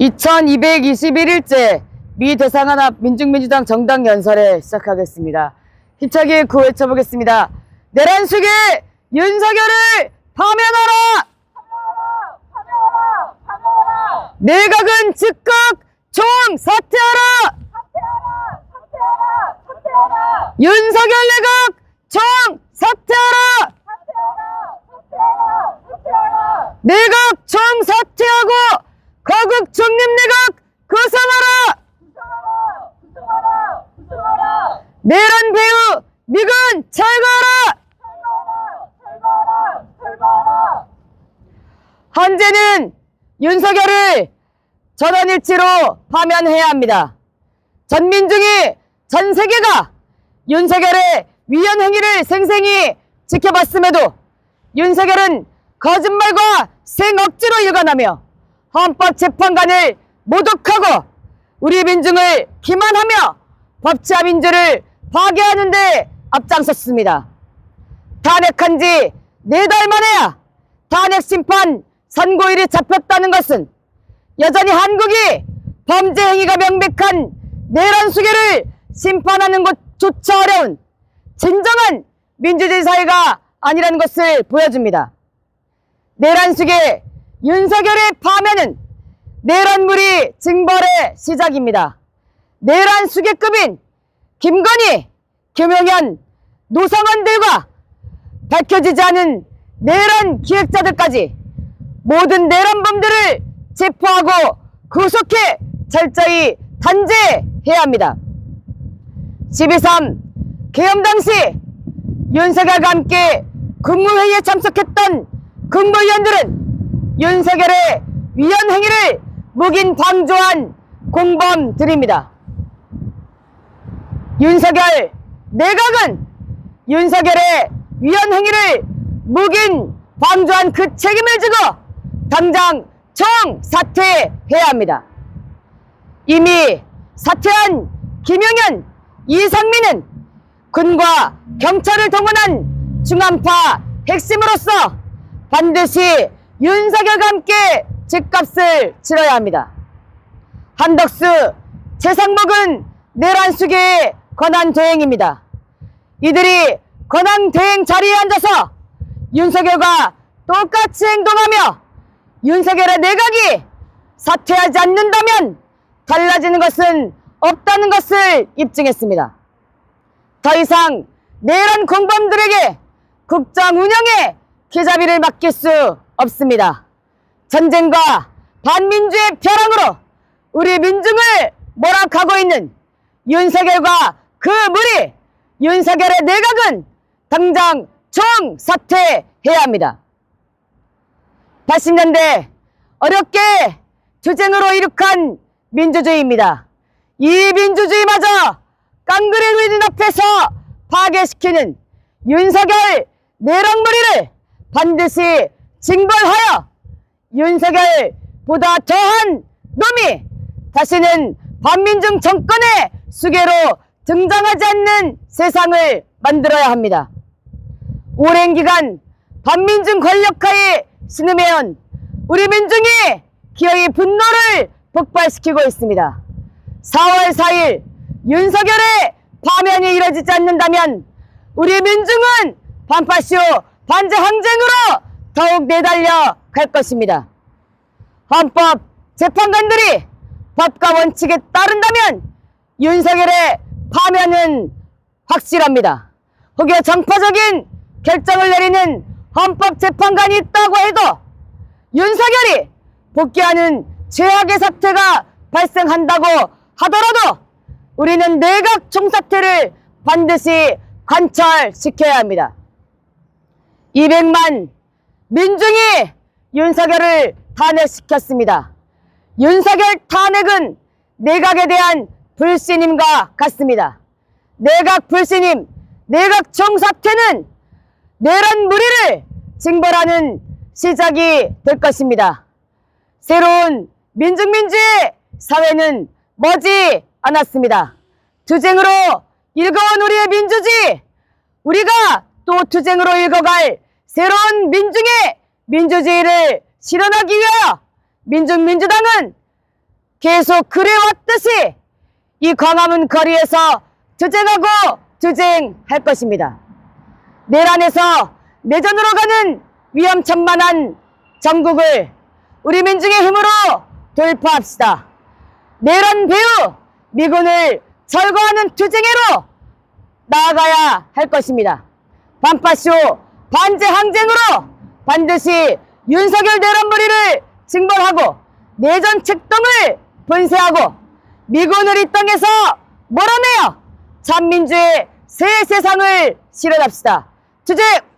2221일째 미 대상연합 민중민주당 정당 연설에 시작하겠습니다. 힘차게 구호해쳐보겠습니다. 내란 수계 윤석열을 파면하라! 내각은 즉각 총 사퇴하라! 윤석열 내각 총 사퇴하라! 내각 총 사퇴하고 거국 중립 내각 구성하라! 내란 배우 미군 철거하라! 헌재는 윤석열을 전원일치로 파면해야 합니다. 전민중이 전 세계가 윤석열의 위헌 행위를 생생히 지켜봤음에도 윤석열은 거짓말과 생억지로 일관하며 헌법재판관을 모독하고 우리 민중을 기만하며 법치와 민주를 파괴하는 데 앞장섰습니다. 탄핵한 지 네 달 만에야 탄핵 심판 선고일이 잡혔다는 것은 여전히 한국이 범죄 행위가 명백한 내란 수계를 심판하는 것조차 어려운 진정한 민주주의 사회가 아니라는 것을 보여줍니다. 내란 수계 윤석열의 파면은 내란물이 징벌의 시작입니다. 내란 수계급인 김건희, 김용현, 노상원들과 밝혀지지 않은 내란 기획자들까지 모든 내란범들을 체포하고 구속해 철저히 단죄해야 합니다. 12.3 계엄 당시 윤석열과 함께 국무회의에 참석했던 국무위원들은 윤석열의 위헌 행위를 묵인 방조한 공범들입니다. 윤석열 내각은 윤석열의 위헌 행위를 묵인 방조한 그 책임을 지고 당장 총 사퇴해야 합니다. 이미 사퇴한 김용현, 이상민은 군과 경찰을 동원한 중한파 핵심으로서 반드시 윤석열과 함께 집값을 치러야 합니다. 한덕수, 최상목은 내란 수계의 권한 대행입니다. 이들이 권한 대행 자리에 앉아서 윤석열과 똑같이 행동하며 윤석열의 내각이 사퇴하지 않는다면 달라지는 것은 없다는 것을 입증했습니다. 더 이상 내란 공범들에게 국정 운영에 기자비를 맡길 수 없습니다. 전쟁과 반민주의 벼랑으로 우리 민중을 몰아가고 있는 윤석열과 그 무리 윤석열의 내각은 당장 총 사퇴해야 합니다. 80년대 어렵게 투쟁으로 이룩한 민주주의입니다. 이 민주주의마저 깡그리 의진 앞에서 파괴시키는 윤석열 내랑머리를 반드시 징벌하여 윤석열보다 더한 놈이 다시는 반민중 정권의 수계로 등장하지 않는 세상을 만들어야 합니다. 오랜 기간 반민중 권력하에 신음해온 우리 민중이 기어이 분노를 폭발시키고 있습니다. 4월 4일 윤석열의 파면이 이뤄지지 않는다면 우리 민중은 반파쇼 반제 항쟁으로 더욱 내달려 갈 것입니다. 헌법 재판관들이 법과 원칙에 따른다면 윤석열의 파면은 확실합니다. 혹여 정파적인 결정을 내리는 헌법재판관이 있다고 해도 윤석열이 복귀하는 최악의 사태가 발생한다고 하더라도 우리는 내각 총사태를 반드시 관철시켜야 합니다. 200만 민중이 윤석열을 탄핵시켰습니다. 윤석열 탄핵은 내각에 대한 불신임과 같습니다. 내각 불신임, 내각 총사퇴는 내란 무리를 징벌하는 시작이 될 것입니다. 새로운 민중민주의 사회는 머지 않았습니다. 투쟁으로 읽어온 우리의 민주주의, 우리가 또 투쟁으로 읽어갈 새로운 민중의 민주주의를 실현하기 위하여 민중민주당은 계속 그래왔듯이 이 광화문 거리에서 투쟁하고 투쟁할 것입니다. 내란에서 내전으로 가는 위험천만한 전국을 우리 민중의 힘으로 돌파합시다. 내란 배후 미군을 철거하는 투쟁으로 나아가야 할 것입니다. 반파쇼 반제 항쟁으로 반드시 윤석열 내란머리를 징벌하고 내전 책동을 분쇄하고 미군을 이 땅에서 몰아내어 참민주의 새 세상을 실현합시다. 투쟁